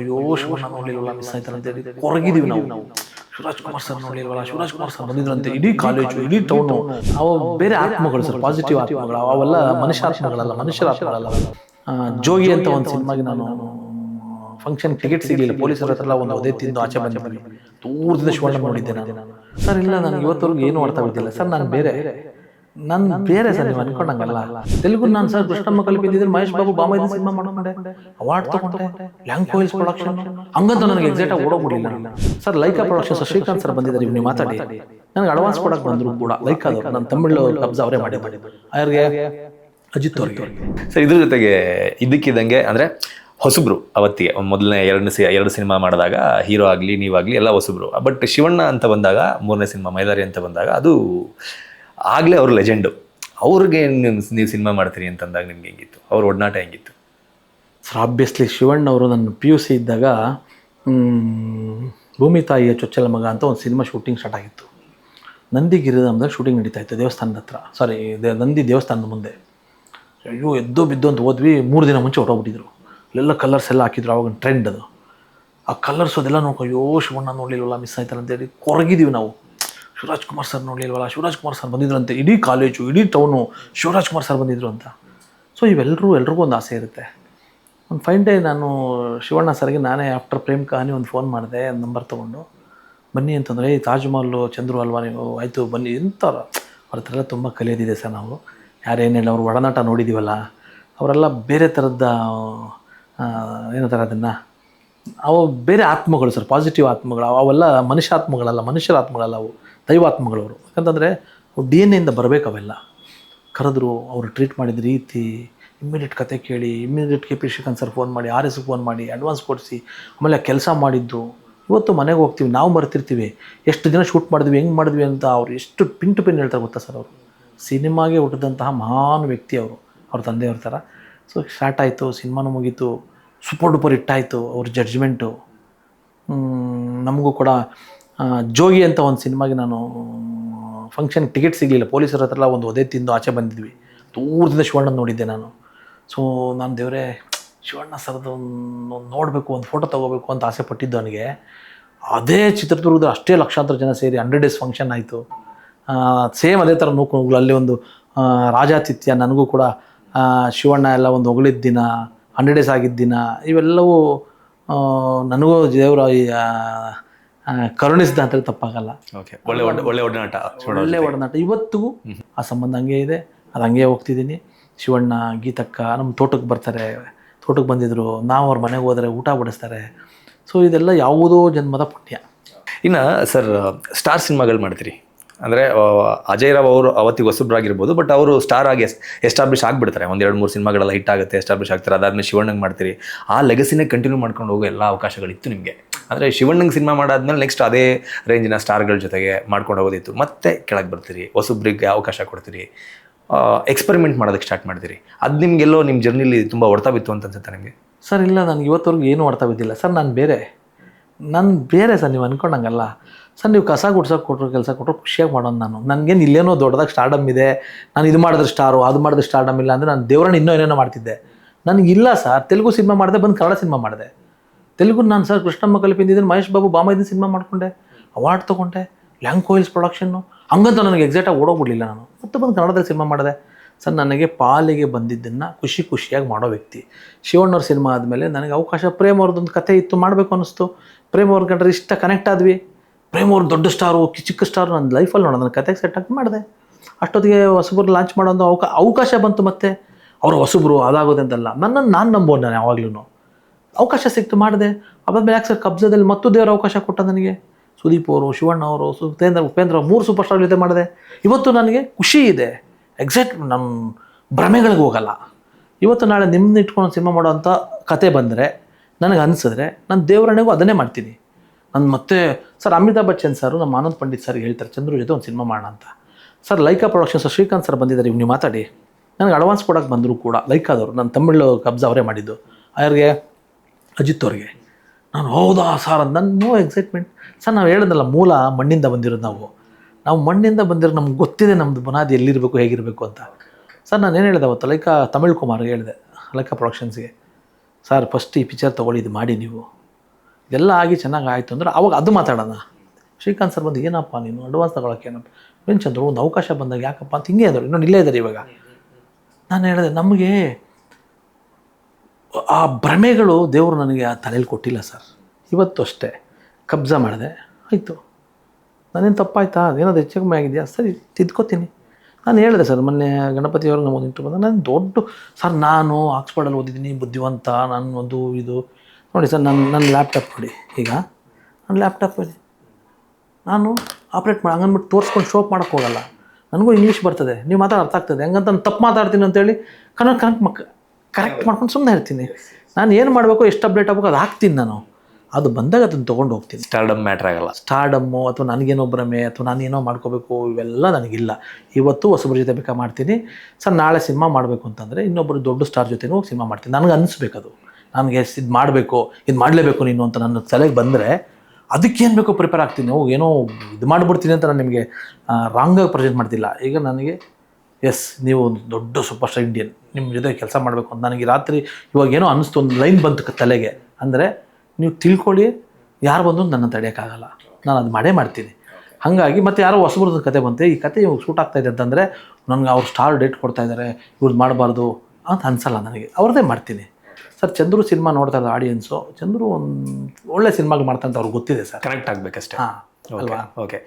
ಅಯ್ಯೋ ಶಿವಣ್ಣ ನೋಡ್ಲಿಲ್ವಲ್ಲ ಮಿಸ್ ಆಯ್ತಲ್ಲ ಹೇಳಿ ಕೊರಗಿದೀವಿ ನಾವು. ಶಿವರಾಜ್ ಕುಮಾರ್ ಸರ್ ನೋಡ್ಲಿಲ್ವಲ್ಲ? ಶಿವರಾಜ್ ಕುಮಾರ್ ಸರ್ ಬಂದಿದ್ರಂತೆ. ಇಡೀ ಕಾಲೇಜು ಇಡೀ ಟೌನು ಅವ ಬೇರೆ ಆತ್ಮಗಳು ಸರ್ ಪಾಸಿಟಿವ್ ಆತ್ಮಗಳು. ಅವೆಲ್ಲ ಮನುಷ್ಯಾತ್ಮಗಳಲ್ಲ ಮನುಷ್ಯರ ಆತ್ಮಗಳಲ್ಲ ಜೋಗಿ ಅಂತ ಒಂದು ಸಿನಿಮಾಗೆ ನಾನು ಫಂಕ್ಷನ್ ಟಿಕೆಟ್ ಸಿಗಲಿಲ್ಲ. ಪೊಲೀಸರ ಹತ್ರ ಒಂದು ಅದೇ ತಿಂದು ಆಚೆ ಬಂದಿದ್ವಿ ದೂರದಿಂದ ಶಿವಣ್ಣ ನೋಡಿದ್ದೆ ನಾನು. ಸರ್ ಇಲ್ಲ ನಾನು ಇವತ್ತವರೆಗೂ ಏನು ಅರ್ಥ ಆಗ್ತಿಲ್ಲ ಸರ್ ನಾನು ಬೇರೆ ನಾನು ಬೇರೆ ಸರ್ ನೀವು ಅನ್ಕೊಂಡಂಗಲ್ಲ. ತೆಲುಗು ನಾನು ಸರ್ ಕೃಷ್ಣಮ್ಮ ಕಲ್ಪಿದ್ದಿದ್ರೆ ಮಹೇಶ್ ಬಾಬು ಬಾಮೈದ ಸಿನಿಮಾ ಮಾಡ್ಕೊಂಡೆ. ಅವಾರ್ಡ್ ತಗೊಂಡೆ. ಲ್ಯಾಂಗ್ ಕೋಯಿಲ್ಸ್ ಪ್ರೊಡಕ್ಷನ್ ಹಂಗಂತ ನನಗೆ ಎಕ್ಸಾಕ್ಟ್ ಆಗಿ ಓಡೋಗ್ಬಿಡಿಲ್ಲ sir Lyca productions Srikanth sir ಬಂದಿದ್ದಾರೆ ನೀವು ಮಾತಾಡಿ. ನನಗೆ ಅಡ್ವಾನ್ಸ್ ಕೊಡಕ್ಕೆ ಬಂದ್ರು ಕೂಡ ಲೈಕ್ ಅದು ನನ್ನ ತಮಿಳು ಕಬ್ಜ ಅವರೇ ಮಾಡಿ ಮಾಡಿ ಅವ್ರಿಗೆ. ಅಜಿತ್ ಅವ್ರಿಗೆ. ಸರ್ ಇದ್ರ ಜೊತೆಗೆ ಇದಕ್ಕಿದ್ದಂಗೆ ಅಂದ್ರೆ ಹೊಸಬ್ರು ಅವತ್ತಿಗೆ ಮೊದಲನೇ ಎರಡನೇ ಸಿ ಎರಡು ಸಿನಿಮಾ ಮಾಡಿದಾಗ ಹೀರೋ ಆಗಲಿ ನೀವಾಗಲಿ ಎಲ್ಲ ಹೊಸಬ್ರು. ಬಟ್ ಶಿವಣ್ಣ ಅಂತ ಬಂದಾಗ ಮೂರನೇ ಸಿನಿಮಾ ಮೈದಾರಿ ಅಂತ ಬಂದಾಗ ಅದು ಆಗಲೇ ಅವ್ರ ಲೆಜೆಂಡು ಅವ್ರಿಗೆ ನೀವು ಸಿನಿಮಾ ಮಾಡ್ತೀರಿ ಅಂತಂದಾಗ ನಿಮ್ಗೆ ಹೆಂಗಿತ್ತು? ಅವ್ರ ಒಡನಾಟ ಹೆಂಗಿತ್ತು? ಸರ್ ಆಬ್ವಿಯಸ್ಲಿ ಶಿವಣ್ಣ ಅವರು ನನ್ನ ಪಿ ಯು ಸಿ ಇದ್ದಾಗ ಭೂಮಿ ತಾಯಿಯ ಚೊಚ್ಚಲ ಮಗ ಅಂತ ಒಂದು ಸಿನಿಮಾ ಶೂಟಿಂಗ್ ಸ್ಟಾರ್ಟ್ ಆಗಿತ್ತು. ನಂದಿ ಗಿರಿಧಾಮದಾಗ ಶೂಟಿಂಗ್ ನಡೀತಾ ಇತ್ತು ದೇವಸ್ಥಾನದ ಹತ್ರ. ಸಾರಿ ನಂದಿ ದೇವಸ್ಥಾನದ ಮುಂದೆ. ಅಯ್ಯೋ, ಎದ್ದು ಬಿದ್ದು ಅಂತ ಹೋದ್ವಿ ಮೂರು ದಿನ ಮುಂಚೆ ಹೊರಟೋಗ್ಬಿಟ್ಟಿದ್ರು. ಎಲ್ಲ ಕಲರ್ಸ್ ಎಲ್ಲ ಹಾಕಿದ್ರು, ಅವಾಗ ಟ್ರೆಂಡ್ ಅದು. ಆ ಕಲರ್ಸ್ ಅದೆಲ್ಲ ನೋಡ್ಕೊ, ಅಯ್ಯೋ, ಶಿವಣ್ಣ ನೋಡಲಿಲ್ಲ ಮಿಸ್ ಆಯ್ತಲ್ಲ ಅಂತೇಳಿ ಕೊರಗಿದ್ದೀವಿ ನಾವು. ಶಿವರಾಜ್ ಕುಮಾರ್ ಸರ್ ನೋಡಲಿಲ್ವಲ್ಲ? ಶಿವರಾಜ್ ಕುಮಾರ್ ಸರ್ ಬಂದಿದ್ರಂತೆ. ಇಡೀ ಕಾಲೇಜು ಇಡೀ ಟೌನು ಶಿವರಾಜ್ ಕುಮಾರ್ ಸರ್ ಬಂದಿದ್ರು ಅಂತ. ಸೊ ಇವೆಲ್ಲರೂ ಎಲ್ರಿಗೂ ಒಂದು ಆಸೆ ಇರುತ್ತೆ. ಒಂದು ಫೈನ್ ಡೇ ನಾನು ಶಿವಣ್ಣ ಸರ್ಗೆ ನಾನೇ ಆಫ್ಟರ್ ಪ್ರೇಮ್ ಕಹಾನಿ ಒಂದು ಫೋನ್ ಮಾಡಿದೆ ನಂಬರ್ ತೊಗೊಂಡು. ಬನ್ನಿ ಅಂತಂದರೆ ಈ ತಾಜ್ ಮಹಲ್ಲು ಚಂದ್ರು ಅಲ್ವಾ ನೀವು? ಆಯಿತು, ಬನ್ನಿ. ಇಂಥವ್ರು ಅವ್ರ? ಹತ್ರ ಎಲ್ಲ ತುಂಬ ಕಲಿಯೋದಿದೆ ಸರ್ ನಾವು. ಯಾರೇನು ಅವ್ರು ಅವ್ರ ಒಡನಾಟ ನೋಡಿದ್ದೀವಲ್ಲ ಅವರೆಲ್ಲ ಬೇರೆ ಥರದ ಏನಂತಾರೆ ಅದನ್ನು? ಅವು ಬೇರೆ ಆತ್ಮಗಳು ಸರ್ ಪಾಸಿಟಿವ್ ಆತ್ಮಗಳು. ಅವೆಲ್ಲ ಮನುಷ್ಯ ಆತ್ಮಗಳಲ್ಲ ಮನುಷ್ಯರ ಆತ್ಮಗಳಲ್ಲ ಅವು. ದೈವಾತ್ಮಗಳು ಅವರು ಯಾಕಂತಂದರೆ ಡಿ ಎನ್ ಎಯಿಂದ ಬರಬೇಕು ಅವೆಲ್ಲ. ಕರೆದ್ರು, ಅವರು ಟ್ರೀಟ್ ಮಾಡಿದ ರೀತಿ ಇಮ್ಮಿಡಿಯೇಟ್ ಕತೆ ಕೇಳಿ, immediate K P Srikanth sir phone ಮಾಡಿ, ಆರ್ ಎಸ್ ಫೋನ್ ಮಾಡಿ, ಅಡ್ವಾನ್ಸ್ ಕೊಡಿಸಿ, ಆಮೇಲೆ ಕೆಲಸ ಮಾಡಿದ್ದು. ಇವತ್ತು ಮನೆಗೆ ಹೋಗ್ತೀವಿ, ನಾವು ಮರ್ತಿರ್ತೀವಿ. ಎಷ್ಟು ದಿನ ಶೂಟ್ ಮಾಡಿದ್ವಿ, ಹೆಂಗೆ ಮಾಡಿದ್ವಿ ಅಂತ ಅವ್ರು ಎಷ್ಟು ಪಿನ್ ಪಿನ್ ಹೇಳ್ತಾರೆ ಗೊತ್ತಾ ಸರ್ ಅವರು? ಸಿನಿಮಾಗೆ ಹುಟ್ಟಿದಂತಹ ಮಹಾನ್ ವ್ಯಕ್ತಿ ಅವರು, ಅವ್ರ ತಂದೆಯವ್ರ ಥರ. ಸೊ, ಸ್ಟಾರ್ಟ್ ಆಯಿತು, ಸಿನಿಮಾನು ಮುಗೀತು, ಸೂಪರ್ ಡೂಪರ್ ಹಿಟ್ಟಾಯಿತು ಅವ್ರ ಜಡ್ಜ್ಮೆಂಟು. ನಮಗೂ ಕೂಡ ಜೋಗಿ ಅಂತ ಒಂದು ಸಿನಿಮಾಗೆ ನಾನು ಫಂಕ್ಷನ್ ಟಿಕೆಟ್ ಸಿಗಲಿಲ್ಲ. ಪೊಲೀಸರ ಹತ್ರ ಒಂದು ಒದೆ ತಿಂದು ಆಚೆ ಬಂದಿದ್ವಿ. ದೂರದಿಂದ ಶಿವಣ್ಣ ನೋಡಿದ್ದೆ ನಾನು. ಸೊ ನಾನು ದೇವರೇ, ಶಿವಣ್ಣ ಸರ್ದು ಒಂದು ನೋಡಬೇಕು, ಒಂದು ಫೋಟೋ ತೊಗೋಬೇಕು ಅಂತ ಆಸೆ ಪಟ್ಟಿದ್ದು ನನಗೆ ಅದೇ ಚಿತ್ರದುರ್ಗದ ಅಷ್ಟೇ ಲಕ್ಷಾಂತರ ಜನ ಸೇರಿ ಹಂಡ್ರೆಡ್ ಡೇಸ್ ಫಂಕ್ಷನ್ ಆಯಿತು. ಸೇಮ್ ಅದೇ ಥರ ನೂಕು ಅಲ್ಲಿ ಒಂದು ರಾಜಾತಿಥ್ಯ, ನನಗೂ ಕೂಡ ಶಿವಣ್ಣ ಎಲ್ಲ ಒಂದು ಹೊಗಳಿದ್ದ ದಿನ, ಹಂಡ್ರೆಡ್ ಡೇಸ್ ಆಗಿದ್ದ ದಿನ, ಇವೆಲ್ಲವೂ ನನಗೂ ದೇವರ ಕರುಣಿಸಿದ ಅಂತ ತಪ್ಪಾಗಲ್ಲ. ಓಕೆ ಒಳ್ಳೆ ಒಳ್ಳೆ ಒಡನಾಟ ಒಳ್ಳೆ ಒಡನಾಟ. ಇವತ್ತಿಗೂ ಆ ಸಂಬಂಧ ಹಂಗೆ ಇದೆ. ಅದು ಹಂಗೆ ಹೋಗ್ತಿದ್ದೀನಿ. ಶಿವಣ್ಣ ಗೀತಕ್ಕ ನಮ್ಮ ತೋಟಕ್ಕೆ ಬರ್ತಾರೆ. ತೋಟಕ್ಕೆ ಬಂದಿದ್ರು. ನಾವು ಅವ್ರ ಮನೆಗೆ ಹೋದರೆ ಊಟ ಬಡಿಸ್ತಾರೆ. ಸೊ ಇದೆಲ್ಲ ಯಾವುದೋ ಜನ್ಮದ ಪುಣ್ಯ. ಇನ್ನು ಸರ್ ಸ್ಟಾರ್ ಸಿನಿಮಾಗಳು ಮಾಡ್ತೀರಿ. ಅಂದರೆ ಅಜಯ್ ರಾವ್ ಅವರು ಅವತ್ತಿಗೆ ಹೊಸಬ್ರಾಗಿರ್ಬೋದು ಬಟ್ ಅವರು ಸ್ಟಾರ್ ಆಗಿ ಎಸ್ಟಾಬ್ಲಿಷ್ ಆಗಿಬಿಡ್ತಾರೆ. ಒಂದು ಎರಡು ಮೂರು ಸಿನಿಮಾಗಳೆಲ್ಲ ಹಿಟ್ ಆಗುತ್ತೆ ಎಸ್ಟಾಬ್ಲಿಷ್ ಆಗ್ತಾರೆ. ಅದಾದ್ಮೇಲೆ ಶಿವಣ್ಣಂಗೆ ಮಾಡ್ತೀರಿ. ಆ ಲೆಗಸಿನೇ ಕಂಟಿನ್ಯೂ ಮಾಡ್ಕೊಂಡು ಹೋಗೋ ಎಲ್ಲ ಅವಕಾಶಗಳಿತ್ತು ನಿಮಗೆ. ಅಂದರೆ ಶಿವಣ್ಣಂಗೆ ಸಿನಿಮಾ ಮಾಡಾದ್ಮೇಲೆ ನೆಕ್ಸ್ಟ್ ಅದೇ ರೇಂಜಿನ ಸ್ಟಾರ್ಗಳ ಜೊತೆಗೆ ಮಾಡ್ಕೊಂಡು ಹೋಗೋದಿತ್ತು. ಮತ್ತೆ ಕೆಳಗೆ ಬರ್ತೀರಿ, ಹೊಸಬ್ರಿಗೆ ಅವಕಾಶ ಕೊಡ್ತೀರಿ ಎಕ್ಸ್ಪೆರಿಮೆಂಟ್ ಮಾಡೋದಕ್ಕೆ ಸ್ಟಾರ್ಟ್ ಮಾಡ್ತೀರಿ. ಅದು ನಿಮಗೆಲ್ಲೋ ನಿಮ್ಮ ಜರ್ನಿಲಿ ತುಂಬ ಹೊಡ್ತಾ ಬಿತ್ತು ಅಂತ ಅನ್ಸುತ್ತೆ ನಿಮಗೆ? ಸರ್, ಇಲ್ಲ ನನಗೆ ಇವತ್ತವರೆಗೂ ಏನು ಹೊಡ್ತಾ ಬಿದ್ದಿಲ್ಲ. ಸರ್, ನಾನು ಬೇರೆ. ನಾನು ಬೇರೆ ಸರ್, ನೀವು ಅನ್ಕೊಂಡಂಗಲ್ಲ. ಸರ್, ನೀವು ಕಸ ಗುಡ್ಸೋಕೆ ಕೊಟ್ಟರು ಕೆಲಸ ಕೊಟ್ಟರು ಖುಷಿಯಾಗಿ ಮಾಡೋಣ ನಾನು. ನನಗೇನು ಇಲ್ಲೇನೋ ದೊಡ್ಡದಾಗಿ ಸ್ಟಾರ್ಡಮ್ ಇದೆ. ನಾನು ಇದು ಮಾಡಿದ್ರೆ ಸ್ಟಾರು, ಅದು ಮಾಡಿದ್ರೆ ಸ್ಟಾರ್ಡಮ್ ಇಲ್ಲ ಅಂದರೆ ನಾನು ದೇವರನ್ನ ಇನ್ನೂ ಏನೇನೋ ಮಾಡ್ತಿದ್ದೆ. ನನಗಿಲ್ಲ ಸರ್, ತೆಲುಗು ಸಿನಿಮಾ ಮಾಡಿದೆ, ಬಂದು ಕನ್ನಡ ಸಿನಿಮಾ ಮಾಡಿದೆ. ತೆಲುಗು ನಾನು ಸರ್ ಕೃಷ್ಣಮ್ಮ ಕಲಿಪಿದ್ದಿದ್ರೆ ಮಹೇಶ್ ಬಾಬು ಬಾಮೈದ ಸಿನಿಮಾ ಮಾಡಿಕೊಂಡೆ ಅವಾರ್ಡ್ ತೊಗೊಂಡೆ ಲ್ಯಾಂಕೋಯಿಲ್ಸ್ ಪ್ರೊಡಕ್ಷನ್ನು ಹಂಗಂತ ನನಗೆ ಎಕ್ಸಾಕ್ಟಾಗಿ ಓಡೋಗ್ಬಿಡಲಿಲ್ಲ ನಾನು. ಮತ್ತೆ ಬಂದು ಕನ್ನಡದಲ್ಲಿ ಸಿನಿಮಾ ಮಾಡಿದೆ. ಸರ್, ನನಗೆ ಪಾಲಿಗೆ ಬಂದಿದ್ದನ್ನು ಖುಷಿ ಖುಷಿಯಾಗಿ ಮಾಡೋ ವ್ಯಕ್ತಿ. ಶಿವಣ್ಣವ್ರ ಸಿನಿಮಾ ಆದಮೇಲೆ ನನಗೆ ಅವಕಾಶ ಪ್ರೇಮ್ ಅವ್ರದ್ದೊಂದು ಕತೆ ಇತ್ತು, ಮಾಡಬೇಕು ಅನ್ನಿಸ್ತು. ಪ್ರೇಮ್ ಅವ್ರ ಕಂಡ್ರೆ ಇಷ್ಟ ಕನೆಕ್ಟ್ ಆದ್ವಿ. ಪ್ರೇಮ್ ದೊಡ್ಡ ಸ್ಟಾರು, ಚಿಕ್ಕ ಸ್ಟಾರು ನನ್ನ ಲೈಫಲ್ಲಿ ನೋಡೋ, ನನ್ನ ಕತೆಗೆ ಸೆಟ್ ಆಗಿ ಮಾಡಿದೆ. ಅಷ್ಟೊತ್ತಿಗೆ ಹೊಸಬ್ರು ಲಾಂಚ್ ಮಾಡೋ ಅವಕಾಶ ಬಂತು ಮತ್ತೆ. ಅವರು ಹೊಸಬ್ರು ಅದಾಗೋದೆ ಅಂತಲ್ಲ. ನನ್ನನ್ನು ನಾನು ನಂಬೋದು ನಾನು ಯಾವಾಗಲೂ ಅವಕಾಶ ಸಿಕ್ತು ಮಾಡಿದೆ. ಅದಾದ್ಮೇಲೆ ಯಾಕೆ ಸರ್, ಕಬ್ಜದಲ್ಲಿ ಮತ್ತು ದೇವರ ಅವಕಾಶ ಕೊಟ್ಟ ನನಗೆ. ಸುದೀಪ್ ಅವರು, ಶಿವಣ್ಣ ಅವರು ಸುತೇಂದ್ರ ಉಪೇಂದ್ರ ಮೂರು ಸೂಪರ್ ಸ್ಟಾರ್ ಜೊತೆ ಮಾಡಿದೆ. ಇವತ್ತು ನನಗೆ ಖುಷಿ ಇದೆ. ಎಕ್ಸಾಕ್ಟ್ ನಮ್ಮ ಭ್ರಮೆಗಳಿಗೆ ಹೋಗಲ್ಲ. ಇವತ್ತು ನಾಳೆ ನಿಮ್ಮನ್ನ ಇಟ್ಕೊಂಡು ಸಿನಿಮಾ ಮಾಡೋವಂಥ ಕತೆ ಬಂದರೆ, ನನಗೆ ಅನಿಸಿದ್ರೆ ನಾನು ದೇವರಣೆಗೂ ಅದನ್ನೇ ಮಾಡ್ತೀನಿ. ನಾನು ಮತ್ತೆ ಸರ್ ಅಮಿತಾಬ್ ಬಚ್ಚನ್ ಸರ್, ನಮ್ಮ ಆನಂದ್ ಪಂಡಿತ್ ಸರ್ ಹೇಳ್ತಾರೆ, ಚಂದ್ರು ಜೊತೆ ಒಂದು ಸಿನಿಮಾ ಮಾಡೋಣ ಅಂತ. Sir, Lyca productions Srikanth sir ಬಂದಿದ್ದಾರೆ ನೀವು ಮಾತಾಡಿ. ನನಗೆ ಅಡ್ವಾನ್ಸ್ ಕೊಡೋಕೆ ಬಂದರು ಕೂಡ ಲೈಕಾದವರು ನನ್ನ ತಮಿಳು ಕಬ್ಜ ಅವರೇ ಮಾಡಿದ್ದು. ಅವ್ರಿಗೆ ಅಜಿತ್ ಅವ್ರಿಗೆ. ನಾನು ಹೌದಾ ಸಾರ್ ಅಂತ ನೋ ಎಕ್ಸೈಟ್ಮೆಂಟ್ ಸರ್, ನಾವು ಹೇಳಿದ್ನಲ್ಲ ಮೂಲ ಮಣ್ಣಿಂದ ಬಂದಿರೋದು ನಾವು. ನಾವು ಮಣ್ಣಿಂದ ಬಂದಿರೋ ನಮ್ಗೆ ಗೊತ್ತಿದೆ ನಮ್ಮದು ಬುನಾದಿ ಎಲ್ಲಿರಬೇಕು, ಹೇಗಿರಬೇಕು ಅಂತ. ಸರ್, ನಾನು ಏನು ಹೇಳಿದೆ ಅವತ್ತು ಲೈಕ ತಮಿಳ್ ಕುಮಾರ್ ಹೇಳಿದೆ, ಲೈಕ ಪ್ರೊಡಕ್ಷನ್ಸ್ಗೆ. ಸರ್ ಫಸ್ಟ್ ಈ ಪಿಕ್ಚರ್ ತೊಗೊಳ್ಳಿ, ಇದು ಮಾಡಿ ನೀವು. ಇದೆಲ್ಲ ಆಗಿ ಚೆನ್ನಾಗಿ ಆಯಿತು ಅಂದ್ರೆ ಅವಾಗ ಅದು ಮಾತಾಡೋಣ. ಶ್ರೀಕಾಂತ್ ಸರ್ ಬಂದು, ಏನಪ್ಪ ನೀನು? ಅಡ್ವಾನ್ಸ್ ತಗೊಳಕ್ಕೆ ಏನಪ್ಪ? ಏನು ಚಂದ್ರು ಒಂದು ಅವಕಾಶ ಬಂದಾಗ ಯಾಕಪ್ಪ? ಅಂತ ಹಿಂಗೆ ಇದ್ದಾರೆ ಇನ್ನೊಂದು ಇಲ್ಲೇ ಇದ್ದಾರೆ ಇವಾಗ. ನಾನು ಹೇಳಿದೆ, ನಮಗೆ ಆ ಭ್ರಮೆಗಳು ದೇವರು ನನಗೆ ಆ ತಲೆಯಲ್ಲಿ ಕೊಟ್ಟಿಲ್ಲ ಸರ್. ಇವತ್ತು ಅಷ್ಟೇ. ಕಬ್ಜಾ ಮಾಡಿದೆ. ಆಯಿತು. ನಾನೇನು ತಪ್ಪಾಯ್ತಾ? ಅದೇನಾದ್ರು ಹೆಚ್ಚು ಕಮ್ಮಿ ಆಗಿದೆಯಾ? ಸರಿ, ತಿದ್ಕೋತೀನಿ. ನಾನು ಹೇಳಿದೆ ಸರ್, ಮೊನ್ನೆ ಗಣಪತಿ ನಮ್ಮ ಇಂಟರ್ ಬಂದ, ನಾನು ದೊಡ್ಡ ಸರ್, ನಾನು ಆಕ್ಸ್ಫರ್ಡಲ್ಲಿ ಓದಿದ್ದೀನಿ, ಬುದ್ಧಿವಂತ, ನಾನು ಒಂದು ಇದು. ನೋಡಿ ಸರ್ ನನ್ನ ನನ್ನ ಲ್ಯಾಪ್ಟಾಪ್ ಕೊಡಿ. ಈಗ. ನನ್ನ ಲ್ಯಾಪ್ಟಾಪ್ ಕೊಡಿ. ನಾನು ಆಪ್ರೇಟ್ ಮಾಡಿ ಹಂಗನ್ಬಿಟ್ಟು ತೋರಿಸ್ಕೊಂಡು ಶೋಪ್ ಮಾಡೋಕ್ಕೆ ಹೋಗಲ್ಲ. ನನಗೂ ಇಂಗ್ಲೀಷ್ ಬರ್ತದೆ. ನೀವು ಮಾತಾಡ ಅರ್ಥ ಆಗ್ತದೆ. ಹಂಗಂತ ನಾನು ತಪ್ಪು ಮಾತಾಡ್ತೀನಿ ಅಂತೇಳಿ ಕನ್ನಡ ಕನಕ್ ಮಕ್ ಕರೆಕ್ಟ್ ಮಾಡ್ಕೊಂಡು ಸುಮ್ಮನೆ ಇರ್ತೀನಿ. ನಾನು ಏನು ಮಾಡಬೇಕು ಎಷ್ಟು ಅಪ್ಡೇಟ್ ಆಗಬೇಕು ಅದು ಹಾಕ್ತೀನಿ ನಾನು. ಅದು ಬಂದಾಗ ಅದನ್ನು ತೊಗೊಂಡು ಹೋಗ್ತೀನಿ. ಸ್ಟಾರ್ಡಮ್ ಮ್ಯಾಟ್ರ್ ಆಗಲ್ಲ. ಸ್ಟಾರ್ಡಮ್ಮು ಅಥವಾ ನನಗೇನೋ ಭ್ರಮೆ ಅಥವಾ ನಾನೇನೋ ಮಾಡ್ಕೋಬೇಕು ಇವೆಲ್ಲ ನನಗಿಲ್ಲ. ಇವತ್ತು ಹೊಸಬ್ರ ಜೊತೆ ಬೇಕಾ ಮಾಡ್ತೀನಿ. ಸರ್ ನಾಳೆ ಸಿನಿಮಾ ಮಾಡಬೇಕು ಅಂತಂದರೆ ಇನ್ನೊಬ್ಬರು ದೊಡ್ಡ ಸ್ಟಾರ್ ಜೊತೆನೂ ಹೋಗಿ ಸಿನಿಮಾ ಮಾಡ್ತೀನಿ. ನನಗೆ ಅನಿಸ್ಬೇಕದು ಅದು. ನನಗೆ ಇದು ಮಾಡಬೇಕು ಇದು ಮಾಡಲೇಬೇಕು ನೀನು ಅಂತ ನನ್ನ ತಲೆಗೆ ಬಂದರೆ ಅದಕ್ಕೇನು ಬೇಕೋ ಪ್ರಿಪೇರ್ ಆಗ್ತೀನಿ. ಏನೋ ಇದು ಮಾಡಿಬಿಡ್ತೀನಿ ಅಂತ ನಾನು ನಿಮಗೆ ರಾಂಗಾಗಿ ಪ್ರೆಸೆಂಟ್ ಮಾಡ್ತಿಲ್ಲ. ಈಗ ನನಗೆ ಎಸ್ ನೀವು ಒಂದು ದೊಡ್ಡ ಸೂಪರ್ ಸ್ಟಾರ್ ಇಂಡಿಯನ್ ನಿಮ್ಮ ಜೊತೆ ಕೆಲಸ ಮಾಡಬೇಕು ಅಂತ ನನಗೆ ರಾತ್ರಿ ಇವಾಗ ಏನೋ ಅನ್ನಿಸ್ತು ಒಂದು ಲೈನ್ ಬಂತು ತಲೆಗೆ. ಅಂದರೆ ನೀವು ತಿಳ್ಕೊಳ್ಳಿ ಯಾರು ಬಂದು ನನ್ನ ತಡೆಯೋಕ್ಕಾಗಲ್ಲ. ನಾನು ಅದು ಮಾಡೇ ಮಾಡ್ತೀನಿ. ಹಾಗಾಗಿ ಮತ್ತು ಯಾರೋ ಹೊಸಬ್ರದ್ದು ಕತೆ ಬಂತೆ ಈ ಕತೆ ಇವಾಗ ಶೂಟ್ ಆಗ್ತಾ ಇದೆ ಅಂತಂದರೆ ನನಗೆ ಅವ್ರು ಸ್ಟಾರ್ ಡೇಟ್ ಕೊಡ್ತಾ ಇದ್ದಾರೆ ಇವ್ರದ್ದು ಮಾಡಬಾರ್ದು ಅಂತ ಅನ್ಸಲ್ಲ ನನಗೆ. ಅವ್ರದ್ದೇ ಮಾಡ್ತೀನಿ. ಸರ್ ಚಂದ್ರು ಸಿನಿಮಾ ನೋಡ್ತಾ ಇದ್ದಾರೆ ಆಡಿಯನ್ಸು ಚಂದ್ರು ಒಂದು ಒಳ್ಳೆ ಸಿನಿಮಾಗಳು ಮಾಡ್ತಾ ಅಂತ ಅವ್ರಿಗೆ ಗೊತ್ತಿದೆ ಸರ್. ಕನೆಕ್ಟ್ ಆಗಬೇಕಷ್ಟೇ. ಹಾಂ ಅಲ್ವಾ? ಓಕೆ